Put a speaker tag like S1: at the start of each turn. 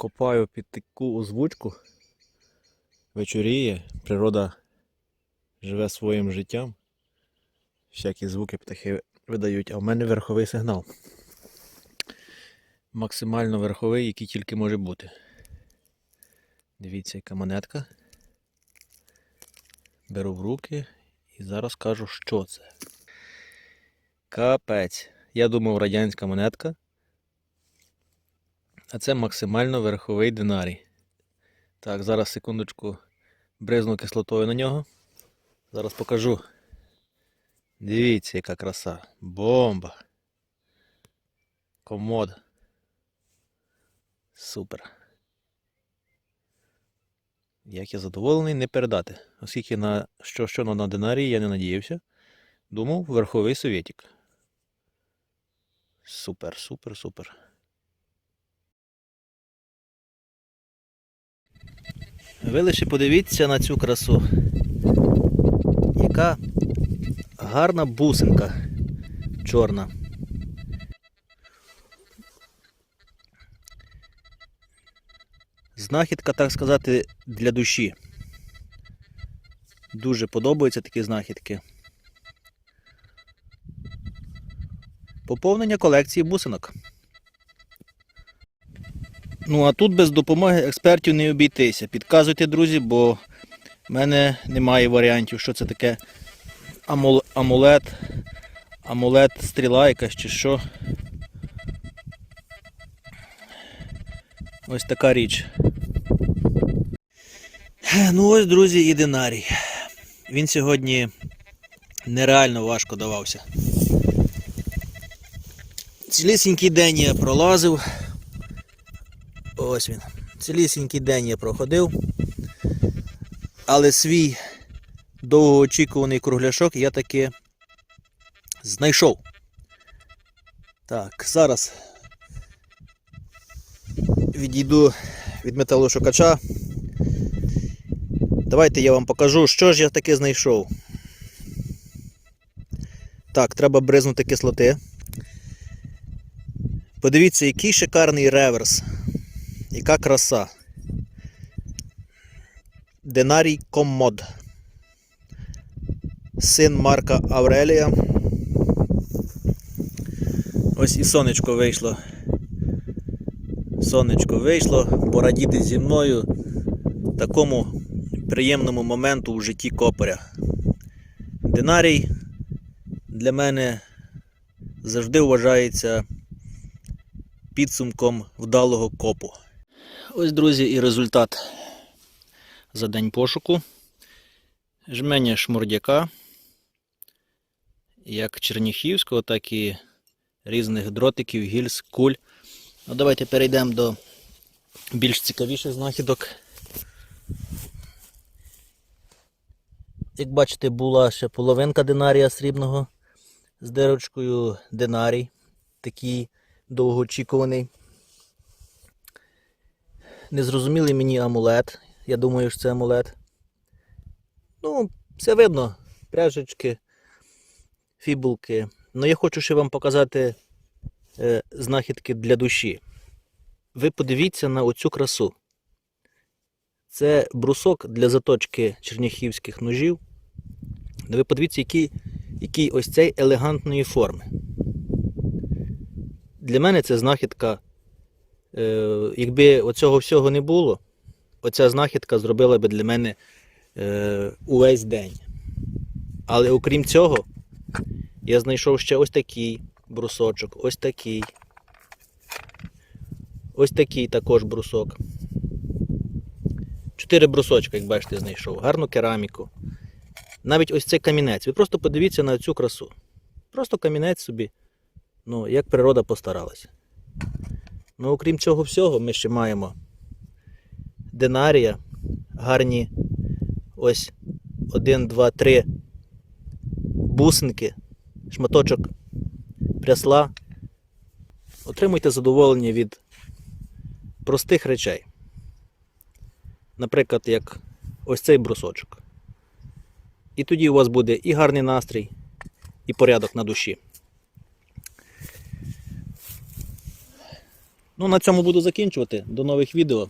S1: Копаю під таку озвучку. Вечоріє, природа живе своїм життям. Всякі звуки птахи видають, а в мене верховий сигнал. Максимально верховий, який тільки може бути. Дивіться, яка монетка. Беру в руки і зараз кажу, що це. Капець. Я думав, радянська монетка. А це максимально верховий динарій. Так, зараз секундочку бризну кислотою на нього. Зараз покажу. Дивіться, яка краса. Бомба. Комод. Супер. Як я задоволений, не передати. Оскільки на що, що на динарії я не надіявся. Думав, верховий совєтік. Супер, супер, супер. Ви лише подивіться на цю красу. Яка гарна бусинка чорна. Знахідка, так сказати, для душі. Дуже подобаються такі знахідки. Поповнення колекції бусинок. Ну, а тут без допомоги експертів не обійтися. Підказуйте, друзі, бо в мене немає варіантів, що це таке амул- амулет, амулет, стріла якась чи що. Ось така річ. Ну ось, друзі, і динарій. Він сьогодні нереально важко давався. Цілісінький день я пролазив. Ось він. Цілісінький день я проходив. Але свій довгоочікуваний кругляшок я таки знайшов. Так, зараз відійду від металошукача. Давайте я вам покажу, що ж я таки знайшов. Так, треба бризнути кислоти. Подивіться, який шикарний реверс. Яка краса. Динарій Коммод. Син Марка Аврелія. Ось і сонечко вийшло. Сонечко вийшло порадіти зі мною такому приємному моменту в житті копаря. Динарій для мене завжди вважається підсумком вдалого копу. Ось, друзі, і результат за день пошуку. Жменя шмурдяка, як черніхівського, так і різних дротиків, гільз, куль. Ну, давайте перейдемо до більш цікавіших знахідок. Як бачите, була ще половинка динарія срібного з дирочкою динарій, такий довгоочікуваний. Незрозумілий мені амулет. Я думаю, що це амулет. Ну, все видно. Пряжечки, фібулки. Ну я хочу ще вам показати е, знахідки для душі. Ви подивіться на оцю красу. Це брусок для заточки черняхівських ножів. Ну, Ви подивіться, який, який ось цей елегантної форми. Для мене це знахідка. Е, якби оцього всього не було, оця знахідка зробила би для мене е, увесь день. Але окрім цього, я знайшов ще ось такий брусочок, ось такий. Ось такий також брусок. Чотири брусочка, як бачите, знайшов. Гарну кераміку. Навіть ось цей камінець. Ви просто подивіться на цю красу. Просто камінець собі. Ну, як природа постаралася. Ну, окрім цього всього, ми ще маємо динарія, гарні ось 1, 2, 3 бусинки, шматочок прясла. Отримуйте задоволення від простих речей. Наприклад, як ось цей брусочок. І тоді у вас буде і гарний настрій, і порядок на душі. Ну, на цьому буду закінчувати. До нових відео.